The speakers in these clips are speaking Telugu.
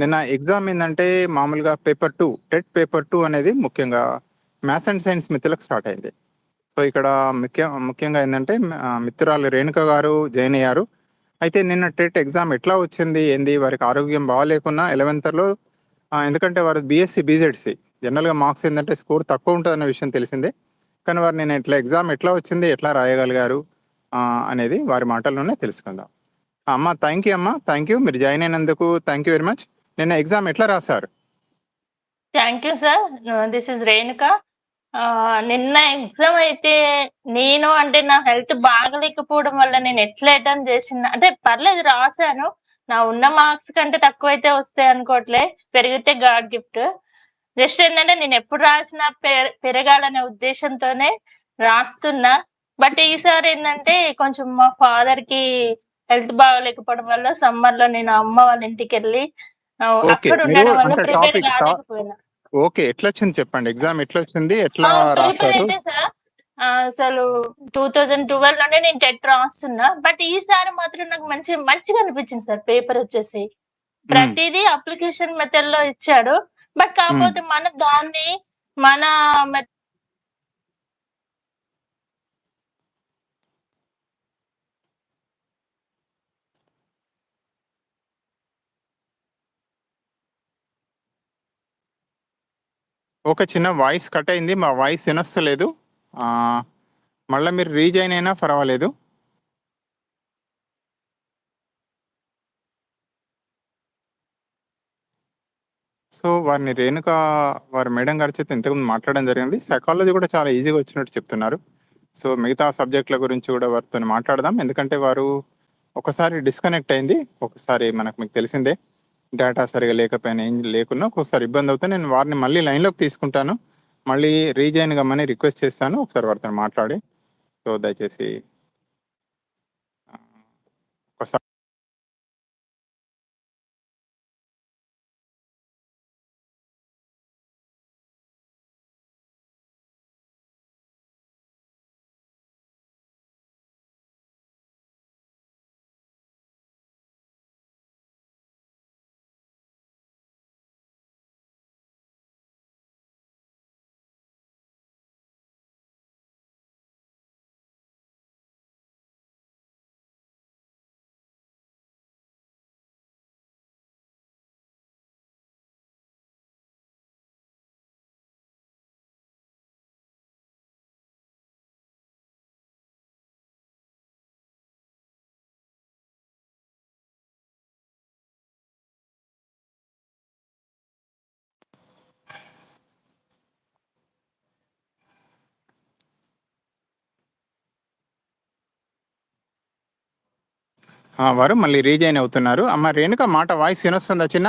నిన్న ఎగ్జామ్ ఏంటంటే మామూలుగా paper two TET paper two అనేది ముఖ్యంగా మ్యాథ్స్ అండ్ సైన్స్ మిత్రులకు స్టార్ట్ అయింది. సో ఇక్కడ ముఖ్య ముఖ్యంగా ఏంటంటే మిత్రురాలు రేణుక గారు జాయిన్ అయ్యారు. అయితే నిన్న టెట్ ఎగ్జామ్ ఎట్లా వచ్చింది ఏంది? వారికి ఆరోగ్యం బాగాలేకున్నా ఎలవెంత్లో ఎందుకంటే వారు బీఎస్సీ బీజెడ్సీ. జనరల్గా మార్క్స్ ఏంటంటే స్కోర్ తక్కువ ఉంటుందన్న విషయం తెలిసిందే. కానీ వారు నేను ఎట్లా ఎగ్జామ్ ఎట్లా వచ్చింది ఎట్లా రాయగలిగారు అనేది వారి మాటల్లోనే తెలుసుకుందాం. అమ్మ థ్యాంక్ యూ అమ్మ. థ్యాంక్ యూ మీరు జాయిన్ అయినందుకు థ్యాంక్ యూ వెరీ మచ్ నిన్న ఎగ్జామ్ ఎట్లా రాశారు? Thank you sir this is Renuka ఆ, నిన్న ఎగ్జామ్ అయితే నేను అంటే నా హెల్త్ బాగలేకపోవడం వల్ల నేను ఎట్లా అటెంప్ట్ చేసిన అంటే పర్లేదు రాశాను. నా ఉన్న మార్క్స్ కంటే తక్కువ అయితే వస్తాయి అనుకోవట్లే పెరిగితే గాడ్ గిఫ్ట్. జస్ట్ ఏంటంటే నేను ఎప్పుడు రాసినా పెరగాలనే ఉద్దేశంతోనే రాస్తున్నా. బట్ ఈసారి ఏంటంటే కొంచెం మా ఫాదర్కి హెల్త్ బాగలేకపోవడం వల్ల సమ్మర్లో నేను అమ్మ వాళ్ళ ఇంటికి వెళ్ళి కాలేకపోయినా ఓకే. ఎట్లా వచ్చింది చెప్పండి? ఎగ్జామ్ ఎట్లా వచ్చింది ఎట్లా రాశారు? అసలు టూ థౌజండ్ ట్వెల్వ్లోనే నేను టెట్ రాస్తున్నా. బట్ ఈసారి మాత్రం నాకు మంచి మంచిగా అనిపించింది సార్ పేపర్ వచ్చేసి. ప్రతిదీ అప్లికేషన్ మెథడ్లో ఇచ్చాడు. బట్ కాకపోతే మన దాన్ని మన ఒక చిన్న వాయిస్ కట్ అయింది. మా వాయిస్ వినస్తలేదు. మళ్ళీ మీరు రీజైన్ అయినా పర్వాలేదు. సో వారిని రేణుక వారి మేడం గారి చేత ఇంతకుముందు మాట్లాడడం జరిగింది. సైకాలజీ కూడా చాలా ఈజీగా వచ్చినట్టు చెప్తున్నారు. సో మిగతా సబ్జెక్టుల గురించి కూడా వారితో మాట్లాడదాం. ఎందుకంటే వారు ఒకసారి డిస్కనెక్ట్ అయింది. ఒకసారి మనకు మీకు తెలిసిందే. డేటా సరిగా లేకపోయినా ఏం లేకున్నా ఒకసారి ఇబ్బంది అవుతుంది నేను వారిని మళ్ళీ లైన్లోకి తీసుకుంటాను. మళ్ళీ రీజైన్ కమ్మని రిక్వెస్ట్ చేస్తాను. ఒకసారి వారితో మాట్లాడి సో దయచేసి వారు మళ్ళీ రీజైన్ అవుతున్నారు. అమ్మ రేణుక మాట వాయిస్ వినొస్తుందా చిన్న?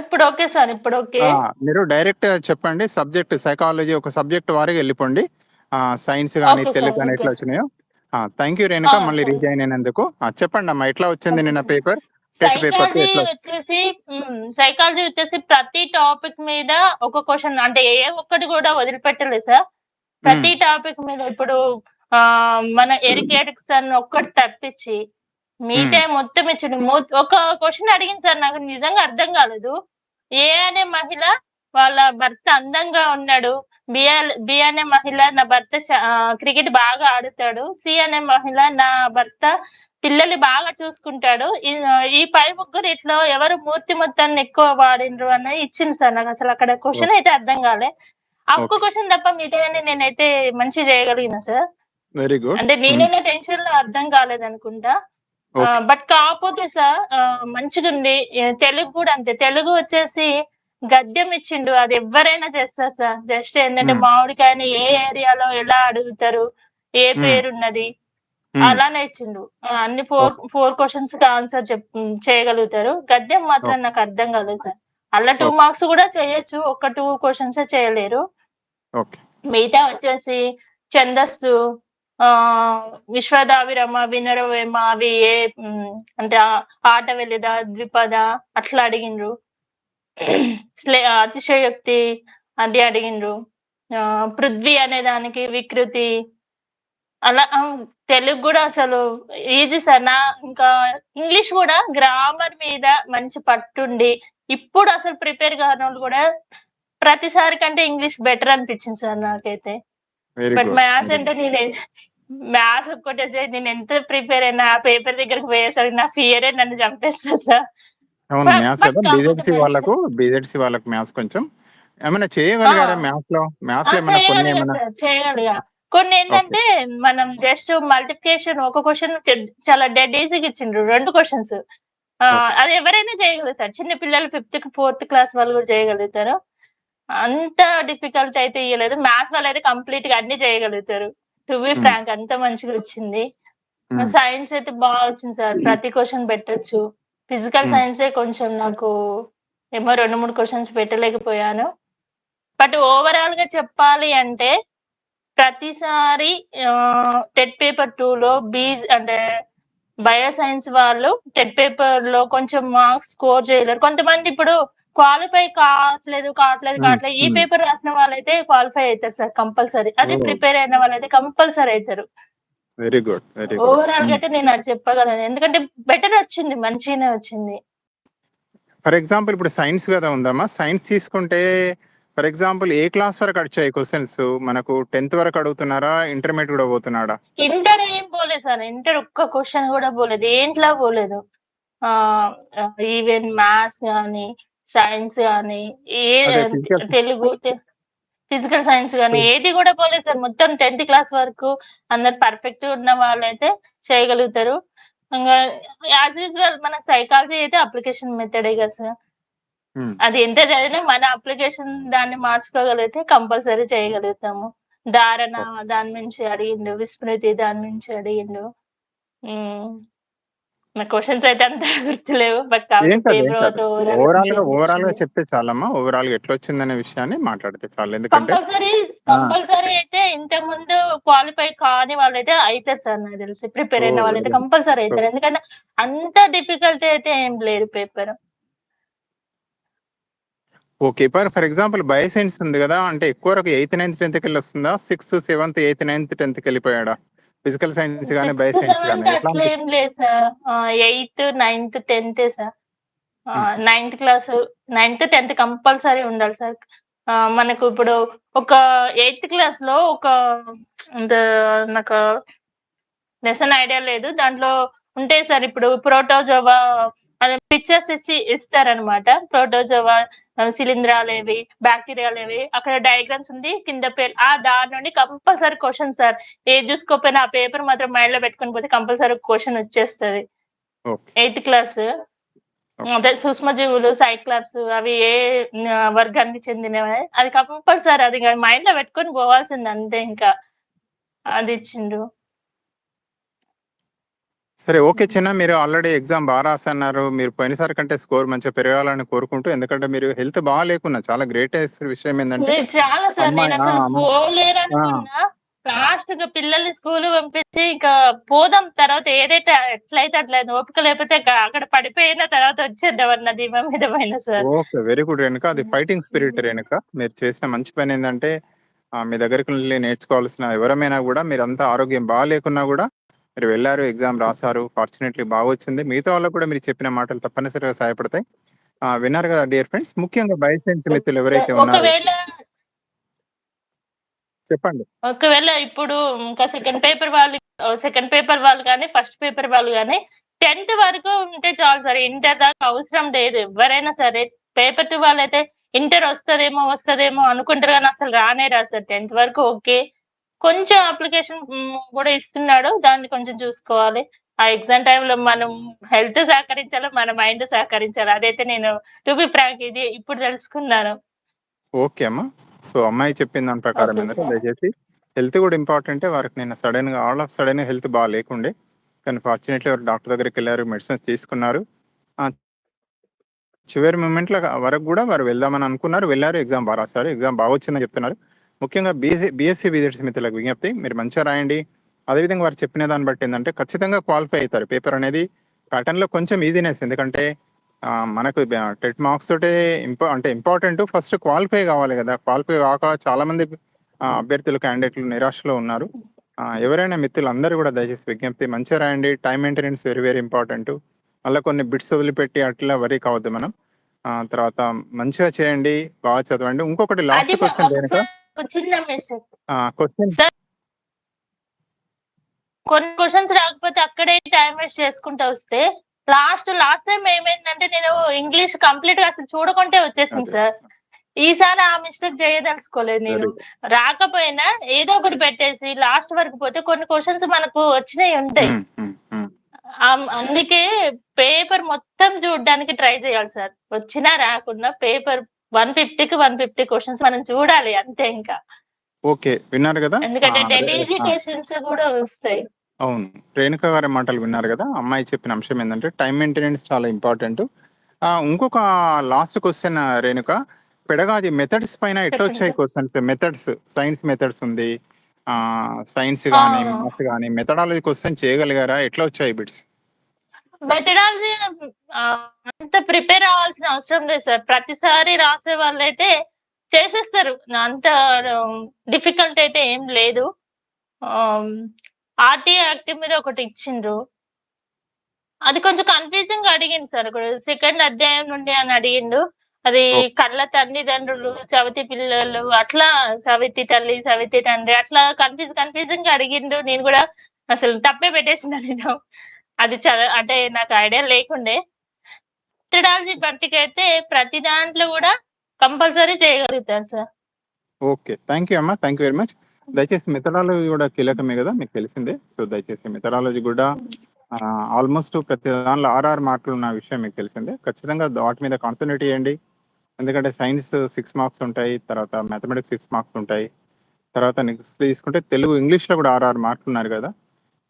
ఇప్పుడు ఓకే సార్ ఇప్పుడు ఓకే. మీరు డైరెక్ట్ చెప్పండి. సబ్జెక్ట్ సైకాలజీ ఒక సబ్జెక్ట్ వారికి వెళ్ళిపోండి. సైన్స్ కానీ తెలుగు కానీ. ఎట్లా వచ్చినాయో. Thank you Renuka. మళ్ళీ. రీజైన్ అయినందుకు. చెప్పండి అమ్మా ఎట్లా వచ్చింది నిన్న. పేపర్? సైకాలజీ వచ్చేసి సైకాలజీ వచ్చేసి ప్రతి టాపిక్ మీద ఒక క్వశ్చన్ అంటే ఏ ఒక్కటి కూడా వదిలిపెట్టలేదు సార్. ప్రతి టాపిక్ మీద ఇప్పుడు ఆ మన ఎరికేటిక్స్ అని ఒక్కటి తప్పించి మిగతా మొత్తం ఇచ్చిండు మొ- ఒక క్వశ్చన్ అడిగింది సార్ నాకు నిజంగా అర్థం కాలేదు. ఏ అనే మహిళ వాళ్ళ భర్త అందంగా ఉన్నాడు. బి బి అనే మహిళ నా భర్త క్రికెట్ బాగా ఆడుతాడు. సి అనే మహిళ నా భర్త పిల్లల్ని బాగా చూసుకుంటాడు. ఈ- పై ముగ్గురు ఇట్లా ఎవరు మూర్తి మొత్తాన్ని ఎక్కువ వాడిండ్రు అనేది ఇచ్చింది సార్ నాకు. అసలు అక్కడ క్వశ్చన్ అయితే అర్థం కాలే. ఆ ఒక్క Okay. క్వశ్చన్ తప్ప మిగతా నేనైతే మంచి చేయగలిగిన సార్. Very good. అంటే నేనున్న టెన్షన్లో అర్థం కాలేదు అనుకుంటా. బట్ కాకపోతే సార్ మంచిగా ఉంది తెలుగు కూడా అంతే. తెలుగు వచ్చేసి గద్యం ఇచ్చిండు. అది ఎవరైనా చేస్తారు సార్. జస్ట్ ఏంటంటే. మామిడికాయని ఏ ఏరియాలో ఎలా అడుగుతారు ఏ. పేరున్నది అలానే ఇచ్చిండు. అన్ని ఫోర్ ఫోర్ క్వశ్చన్స్కి ఆన్సర్ చేయగలుగుతారు. గద్యం మాత్రం నాకు అర్థం కాలేదు సార్. అలా టూ. మార్క్స్ కూడా చేయొచ్చు. ఒక టూ క్వశ్చన్స్ చేయలేరు. మిగతా వచ్చేసి ఛందస్సు ఆ విశ్వదావిరమ వినరవేమ అవి ఏ అంటే ఆట వెళ్ళిదా ద్విపద అట్లా అడిగిండ్రు స్లే అతిశయోక్తి అది అడిగిండ్రు ఆ, పృథ్వీ అనే దానికి వికృతి అలా! తెలుగు గూడా అసలు ఈజీ సార్. నా ఇంకా ఇంగ్లీష్ గూడా గ్రామర్ మీద మంచి పట్టుండి, ఇప్పుడు అసలు ప్రిపేర్ కానోళ్ళు గూడా ప్రతిసారి కంటే ఇంగ్లీష్ బెటర్ అనిపించింది సార్ నాకైతే. బట్. మ్యాథ్స్ వెరీ అంటే నేను మ్యాథ్స్ ఒక్కటైతే నేను ఎంత ప్రిపేర్ అయినా ఆ పేపర్ దగ్గరికి పోయేసరికి నా ఫియరే నన్ను చంపేస్తది సార్. అవును. మ్యాథ్స్ కదా! బీజెడ్సీ మ్యాథ్స్ వాళ్ళకు బీజెడ్సీ వాళ్ళకి మ్యాథ్స్ కొంచెం ఏమైనా! చేయగలిగారా మ్యాథ్స్‌లో? ఆ! మ్యాథ్స్‌లో ఏమైనా కొన్ని ఏమైనా. చేయగలిగా. ఓకే. కొన్నేంటంటే మనం జస్ట్ మల్టిప్లికేషన్ ఒక క్వెషన్ చెడ్ చాలా డెడ్ ఈజీగా ఇచ్చిండ్రు 2 క్వెషన్స్. ఆహ్, ఓకే. అది ఎవరైనా చేయగలుగుతారు. చిన్న పిల్లలు ఫిఫ్త్‌కి, ఫోర్త్ క్లాస్ వాళ్ళు కూడా చేయగలుగుతారు. అంత డిఫికల్ట్ అయితే ఇయ్యలేదు. మ్యాథ్స్ వాళ్ళైతే కంప్లీట్‌గా అన్నీ చేయగలుగుతారు. To be. ఫ్రాంక్ అంత మంచిగా వచ్చింది. సైన్స్ అయితే బాగా వచ్చింది సార్. ప్రతి క్వెషన్ పెట్టొచ్చు. ఫిజికల్. సైన్సే కొంచెం నాకు ఏమో 2, 3 క్వెషన్స్ పెట్టలేకపోయాను. బట్ ఓవరాల్‌గా చెప్పాలి అంటే ప్రతిసారి టెట్ పేపర్ 2లో బీజ్ అంటే బయో సైన్స్ వాళ్ళు టెట్ పేపర్‌లో కొంచెం మార్క్స్ స్కోర్ చేయలేరు. కొంతమంది ఇప్పుడు క్వాలిఫై కావట్లేదు, కావట్లేదు, హ్మ్. కావట్లేదు. ఈ. పేపర్ రాసిన వాళ్ళైతే క్వాలిఫై అయితారు సార్ కంపల్సరీ. అదే! ప్రిపేర్ అయిన వాళ్ళైతే కంపల్సరీ అయితారు. Very good. Very good. ఓవరాల్‌గా హ్మ్. అయితే నేను అది చెప్పగలను. ఎందుకంటే బెటర్ వచ్చింది. మంచిగానే వచ్చింది. ఫర్ ఎగ్జాంపుల్ ఇప్పుడు సైన్స్ గదా ఉందమ్మా. సైన్స్ తీసుకుంటే ఫర్ ఎగ్జాంపుల్ ఏ క్లాస్ వరకు వచ్చాయి క్వెషన్స్? మనకు 10థ్ వరకు అడుగుతున్నారా? ఇంటర్మీడియేట్ కూడా పోతున్నాడా? ఇంటర్ ఏం పోలేదు సార్. ఇంటర్ ఒక్క క్వెషన్ కూడా పోలేదు. దేంట్లో పోలేదు. ఈవెన్ మ్యాథ్స్ గాని, సైన్స్ గాని, ఏ తెలుగు ఫిజికల్ సైన్స్ హ్మ్. ఏది కూడా పోలేదు సార్. మొత్తం 10థ్ క్లాస్ వరకు అందరు పర్ఫెక్ట్‌గా ఉన్న వాళ్ళైతే చేయగలుగుతారు. ఇంగా యాస్ యూజువల్ మన సైకాలజీ అయితే అప్లికేషన్ మెథడే కదా సార్. హ్మ్. అది ఎంత చదివినా మన అప్లికేషన్ దాన్ని మార్చుకోగలిగితే కంపల్సరీ చేయగలుగుతాము. ధారణ. దాని నుంచి అడిగిండు. విస్మృతి దాని నుంచి అడిగిండు. నా క్వెషన్స్ అయితే అంత గుర్తులేవు. బట్ కాదు. కాదు. ఓవరాల్‌గా, మంచిగా ఓవరాల్‌గా అనిపించింది. చెప్తే చాలమ్మా. ఓవరాల్‌గా ఎట్లొచ్చిందనే విషయాన్ని మాట్లాడితే చాలు. ఎందుకంటే కంపల్సరీ, అయితే ఇంతకుముందు క్వాలిఫై కాని వాళ్ళైతే అయితారు సార్ నాకు తెలిసి. ప్రిపేర్ అయిన! వాళ్ళైతే. కంపల్సరీ సో అయితారు. ఎందుకంటే అంత డిఫికల్టీ అయితే ఏం లేదు paper. Okay. For for example bio science ఉంది గదా! అంటే ఎక్కువ వరకు 8థ్, 9థ్, 10థ్‌కెళ్ళి వస్తుందా? 6థ్, 7థ్, 8థ్, 9థ్, 10థ్‌కెళ్ళిపోయాడా? ఫిజికల్ సైన్స్ గాని, బయో 6థ్, సైన్స్ గాని 7థ్ ఎట్లాంటి అట్లేం లేదు సార్. 8థ్, 9థ్, 10థే సార్. హుహు. 9థ్ క్లాసు 9థ్, 10థ్ కంపల్సరీ ఉండాలి సార్. మనకు ఇప్పుడు ఒక 8థ్ క్లాస్‌లో ఒక అంటే నాకు లెసన్ ఐడియా లేదు. దాంట్లో ఉంటాయి సార్ ఇప్పుడు ప్రోటోజోవా అనే పిక్చర్స్ ఇచ్చి ఇస్తారనమాట. ప్రోటోజోవా శిలీంధ్రాలేవి, బ్యాక్టీరియాలేవి అక్కడ డయాగ్రామ్స్ ఉంది. కింద పేరు ఆ దాని నుండి కంపల్సరీ క్వెషన్ సార్. ఏది చూసుకోకపోయినా ఆ పేపర్ మాత్రం మైండ్‌లో పెట్టుకొని పోతే కంపల్సరీ క్వెషన్ వచ్చేస్తది. Eighth class. అదే సూక్ష్మజీవులు, సైక్లాప్స్ అవి ఏ వర్గానికి చెందినవి అది కంపల్సరీ అది ఇగ మైండ్‌లో పెట్టుకొని పోవాల్సిందే అంతే ఇంకా. అది ఇచ్చిండ్రు. సరే ఓకే. చిన్న. మీరు ఆల్రెడీ ఎగ్జామ్ బా రాసన్నారు. మీరు పోయినసారి కంటే స్కోర్ మంచిగా పెరగాలని కోరుకుంటూ ఎందుకంటే మీరు హెల్త్ బాలేకున్నా చాలా గ్రేటెస్ట్ విషయం లేదు చాలా సార్. లాస్ట్‌కి పిల్లల్ని స్కూలుకి పంపించి ఇంకా పోదాం తర్వాత ఏదైతే ఎట్లయితే అట్లయింది. ఓపిక లేకపోతే అక్కడ పడిపోయిన తర్వాత వచ్చేద్దామన్న మీద పోయినా sir. Okay. Very good Renuka. అది. Fighting spirit. రేణుక. మీరు చేసిన మంచి పనేందంటే ఆహ్, మీ దగ్గరికెళ్ళి నేర్చుకోవాల్సిన ఎవరమైనా గూడా మీరంతా ఆరోగ్యం బాలేకున్నా గూడా మీరు వెళ్ళారు, ఎగ్జామ్ రాసారు. ఫార్చునేట్‌లీ బాగొచ్చింది. మిగతా వాళ్ళకి కూడా మీరు చెప్పిన మాటలు తప్పనిసరిగా సహాయపడతాయి. విన్నారు గదా! Dear friends. ముఖ్యంగా బయో సైన్స్ మిత్రులు ఎవరైతే ఉన్నారో చెప్పండి. ఒకవేళ ఇప్పుడు ఇంకా సెకండ్ పేపర్ వాళ్ళు సెకండ్ పేపర్ వాళ్ళు గాని, ఫస్ట్ పేపర్ వాళ్ళు గాని 10థ్ వరకు ఉంటే చాలు సార్. ఇంటర్ దాకా అవసరం లేదు. ఎవ్వరైనా సరే పేపర్ 2 వాళ్ళైతే ఇంటర్ వస్తదేమో, వస్తదేమో అనుకుంటారు గానీ అసలు రానే రాదు సార్. 10థ్ వరకు ఓకే. కొంచెం అప్లికేషన్ గూడా ఇస్తున్నాడు. దాన్ని కొంచెం చూసుకోవాలి. ఆ ఎగ్జామ్ టైమ్‌లో మనం హెల్త్ సహకరించాలి, మన మైండ్ సహకరించాలి. అదైతే నేను టు బి ఫ్రాంక్ ఇది ఇప్పుడు తెలుసుకున్నాను. ఓకే అమ్మ. సో, అమ్మాయి చెప్పిన దాని ప్రకారం సార్. దయచేసి హెల్త్ గూడా ఇంపార్టెంటే. వారికి నిన్న సడెన్‌గా ఆల్ ఆఫ్ సడెన్‌గా హెల్త్ బా లేకుండే. కానీ ఫార్చునేట్‌లీ వారు డాక్టర్ దగ్గరికెళ్ళారు. మెడిసిన్స్ తీసుకున్నారు. చివరి మొమెంట్‌లో వరకు గూడా వారు వెళ్దామని అనుకున్నారు. వెళ్ళారు. ఎగ్జామ్ బా రాసారు. ఎగ్జామ్ బాగొచ్చిందని చెప్తున్నారు. ముఖ్యంగా బీఎస్సీ బీఎస్సీ బీజెడ్సీ మిత్రులకు విజ్ఞప్తి. మీరు మంచిగా రాయండి. అదేవిధంగా వారు చెప్పిన దాన్ని బట్టి ఏందంటే ఖచ్చితంగా క్వాలిఫై అయితారు. పేపర్ అనేది ప్యాటర్న్‌లో కొంచెం ఈజీనెస్ ఎందుకంటే మనకు టెట్ మార్క్స్ తోటే ఇంపా అంటే ఇంపార్టెంట్ ఫస్ట్ క్వాలిఫై గావాలి గదా! క్వాలిఫై గాక చాలామంది అభ్యర్థులు, క్యాండిడేట్‌లు నిరాశలో ఉన్నారు. ఎవరైనా మిత్రులు అందరూ కూడా దయచేసి విజ్ఞప్తి మంచిగా రాయండి time maintenance very very important మళ్ళీ కొన్ని బిట్స్ వదిలిపెట్టి అట్లా వరీ కావద్దు మనం తర్వాత మంచిగా చేయండి బాగా చదవండి ఇంకొకటి లాస్ట్ క్వశ్చన్ చిన్న మిస్టేక్ క్వశ్చన్ కొన్ని క్వశ్చన్స్ రాకపోతే అక్కడే టైం వేస్ట్ చేసుకుంటూ వస్తే లాస్ట్ లాస్ట్ టైం ఏమైందంటే నేను ఇంగ్లీష్ కంప్లీట్గా అసలు చూడకుంటే వచ్చేసింది సార్. ఈసారి ఆ మిస్టేక్ చేయదలుచుకోలేదు నేను. రాకపోయినా ఏదో ఒకటి పెట్టేసి లాస్ట్ వరకు పోతే కొన్ని క్వశ్చన్స్ మనకు వచ్చినాయి ఉంటాయి. అందుకే పేపర్ మొత్తం చూడడానికి ట్రై చేయాలి సార్. వచ్చినా రాకుండా పేపర్ వన్ ఫిఫ్టీకి వన్ ఫిఫ్టీ క్వశ్చన్స్ మనం చూడాలి అంతే ఇంకా. ఓకే విన్నారు కదా? ఎందుకంటే ఆ. క్వశ్చన్స్ కూడా వస్తాయి. అవును రేణుక గారి మాటలు విన్నారు కదా? అమ్మాయి చెప్పిన అంశం ఏంటంటే టైం మెయింటెనెన్స్ చాలా ఇంపార్టెంట్. ఇంకొక last question Renuka pedagogy methods పైన ఎట్లా వచ్చాయి. క్వశ్చన్స్? మెథడ్స్ సైన్స్ మెథడ్స్ ఉంది. ఆ సైన్స్ కానీ. మ్యాథ్స్ కానీ మెథడాలజీ క్వశ్చన్ చేయగలిగారా? ఎట్లా వచ్చాయి బిట్స్? మెథడాలజీ అంత ప్రిపేర్ అవ్వాల్సిన అవసరం లేదు సార్. ప్రతిసారి రాసే వాళ్ళైతే చేసేస్తారు. అంత డిఫికల్ట్ అయితే ఏం లేదు. ఆర్టీ యాక్టివ్ మీద ఒకటి ఇచ్చిండ్రు. అది కొంచెం కన్ఫ్యూజింగ్ అడిగింది సార్. సెకండ్ అధ్యాయం నుండి అని అడిగిండు. అది. కళ్ళ తల్లిదండ్రులు సవితి పిల్లలు అట్లా సవితి తల్లి సవితి తండ్రి అట్లా కన్ఫ్యూజ్ కన్ఫ్యూజింగ్గా అడిగిండు. నేను కూడా అసలు తప్పే పెట్టేసిన నిజం అది చద అంటే నాకు ఐడియా లేకుండే. మెథడాలజీ బట్టికైతే ప్రతి దాంట్లో కూడా కంపల్సరీ చేయగలుగుతారు సార్. ఓకే. థ్యాంక్ యూ అమ్మా. Thank you very much. దయచేసి మెథడాలజీ కూడా కీలకమే కదా మీకు తెలిసిందే. సో దయచేసి మెథడాలజీ కూడా ఆల్మోస్ట్ ప్రతి దానిలో ఆర్ఆర్ మార్కులు ఉన్న విషయం మీకు తెలిసిందే. ఖచ్చితంగా వాటి మీద కాన్సన్ట్రేట్ చేయండి. ఎందుకంటే సైన్స్ సిక్స్ మార్క్స్ ఉంటాయి తర్వాత మ్యాథమెటిక్స్ సిక్స్ మార్క్స్ ఉంటాయి. తర్వాత నెక్స్ట్ తీసుకుంటే తెలుగు ఇంగ్లీష్లో కూడా ఆర్ఆర్ మార్కులు ఉన్నారు కదా.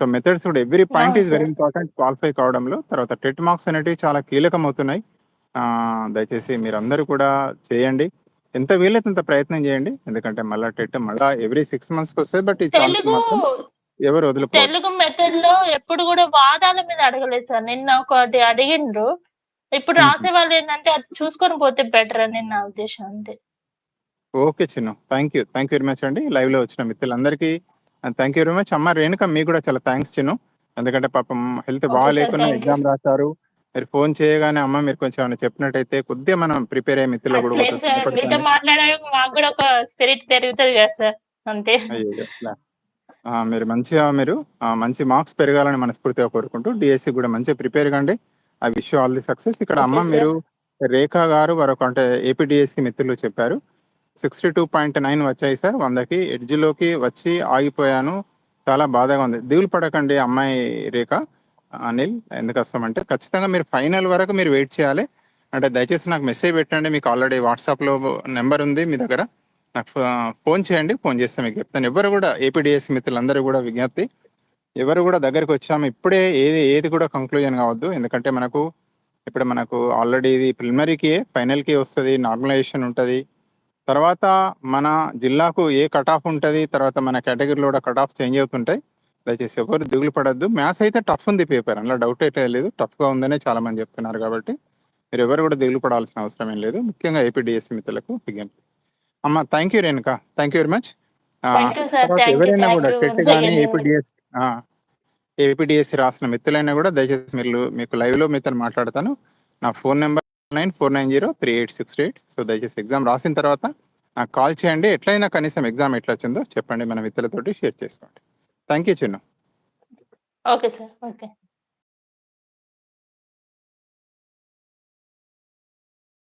సో మెథడ్స్ కూడా every point is very. Important qualify కావడంలో. తర్వాత టెట్ మార్క్స్ అనేటివి చాలా కీలకం అవుతున్నాయి దయచేసి మీరందరూ కూడా చేయండి. ఎంత వీలైతే అంత ప్రయత్నం చేయండి. ఎందుకంటే మళ్ళీ టెట్ మళ్ళీ ఎవ్రీ సిక్స్ మంత్స్కి వస్తుంది బట్ ఈ ఛాన్స్ తెలుగు మాత్రం ఎవరు వదులుకోవద్దు తెలుగు మెథడ్లో ఎప్పుడు కూడా వాదాల మీద అడగలేదు సార్ నిన్న ఒకటి అడిగిండ్రు. ఇప్పుడు. రాసే వాళ్ళు ఏంటంటే అది చూసుకొని పోతే బెటర్ అని నా ఉద్దేశం అంతే. ఓకే చిన్న. Thank you thank you very much అండి. లైవ్లో వచ్చిన మిత్రులందరికీ థ్యాంక్ యూ వెరీ మచ్ అమ్మ రేణుక మీకు కూడా చాలా థ్యాంక్స్ చిన్న. ఎందుకంటే పాపం హెల్త్ you. ఎగ్జామ్ రాశారు. మీరు ఫోన్ చేయగానే అమ్మ మీరు కొంచెం ఏమైనా చెప్పినట్టయితే కొద్దిగా మనం ప్రిపేర్ అయ్యే మిత్రులు కూడా మీతో. మాట్లాడడానికి మాకు కూడా ఒక స్పిరిట్ పెరుగుతుంది కదా సార్ అంతే. మీరు మంచిగా మీరు మంచి మార్క్స్ పెరగాలని మనస్ఫూర్తిగా కోరుకుంటూ డిఎస్సి కూడా మంచిగా ప్రిపేర్ కండి. I wish all the success ఇక్కడ అమ్మ. మీరు రేఖా గారు మరొక అంటే ఏపీడిఎస్సి మిత్రులు చెప్పారు. సిక్స్టీ టూ పాయింట్ నైన్ వచ్చాయి సార్ వందకి. ఎడ్జ్లోకి వచ్చి ఆగిపోయాను. చాలా బాధగా ఉంది. దిగులు పడకండి అమ్మాయి రేఖ అనిల్. ఎందుకు వస్తామంటే ఖచ్చితంగా మీరు ఫైనల్ వరకు మీరు వెయిట్ చేయాలి. అంటే దయచేసి నాకు మెసేజ్ పెట్టండి. మీకు ఆల్రెడీ వాట్సాప్లో నెంబర్ ఉంది మీ దగ్గర. నాకు ఫోన్ చేయండి ఫోన్ చేస్తే మీకు చెప్తాను. ఎవరు కూడా ఏపీడిఎస్ మిత్రులందరూ కూడా విజ్ఞప్తి. ఎవరు కూడా దగ్గరికి వచ్చాము. ఇప్పుడే ఏది ఏది కూడా కంక్లూజన్ కావద్దు. ఎందుకంటే మనకు ఇప్పుడు మనకు ఆల్రెడీ ఇది ప్రిలిమరీకి ఫైనల్కి వస్తుంది. నార్మలైజేషన్ ఉంటుంది. తర్వాత మన జిల్లాకు ఏ కట్ ఆఫ్ ఉంటుంది తర్వాత మన కేటగిరీలో కూడా కట్ ఆఫ్ చేంజ్ అవుతుంటాయి. దయచేసి ఎవరు దిగులు పడద్దు. మ్యాథ్స్ అయితే టఫ్ ఉంది పేపర్. అందులో డౌట్ అయితే లేదు. టఫ్గా ఉందనే చాలా మంది చెప్తున్నారు కాబట్టి మీరు ఎవరు కూడా దిగులు పడాల్సిన అవసరం ఏం లేదు. ముఖ్యంగా ఏపీడిఎస్సి మిత్రులకు విజ్ఞప్తి. అమ్మ thank you Renuka. Thank you very much ఎవరైనా కూడా టెట్ కానీ. ఏపీడిఎస్ ఏపీడిఎస్సి రాసిన మిత్రులైనా కూడా దయచేసి మీరు మీకు live లో మీతో మాట్లాడతాను. నా phone number nine four nine zero three eight six eight. So దయచేసి ఎగ్జామ్ రాసిన తర్వాత నాకు కాల్ చేయండి. ఎట్లయినా కనీసం ఎగ్జామ్ ఎట్లా వచ్చిందో చెప్పండి మన మిత్రులతోటి షేర్ చేసుకోండి. Thank you Chinnu. Okay sir. Okay.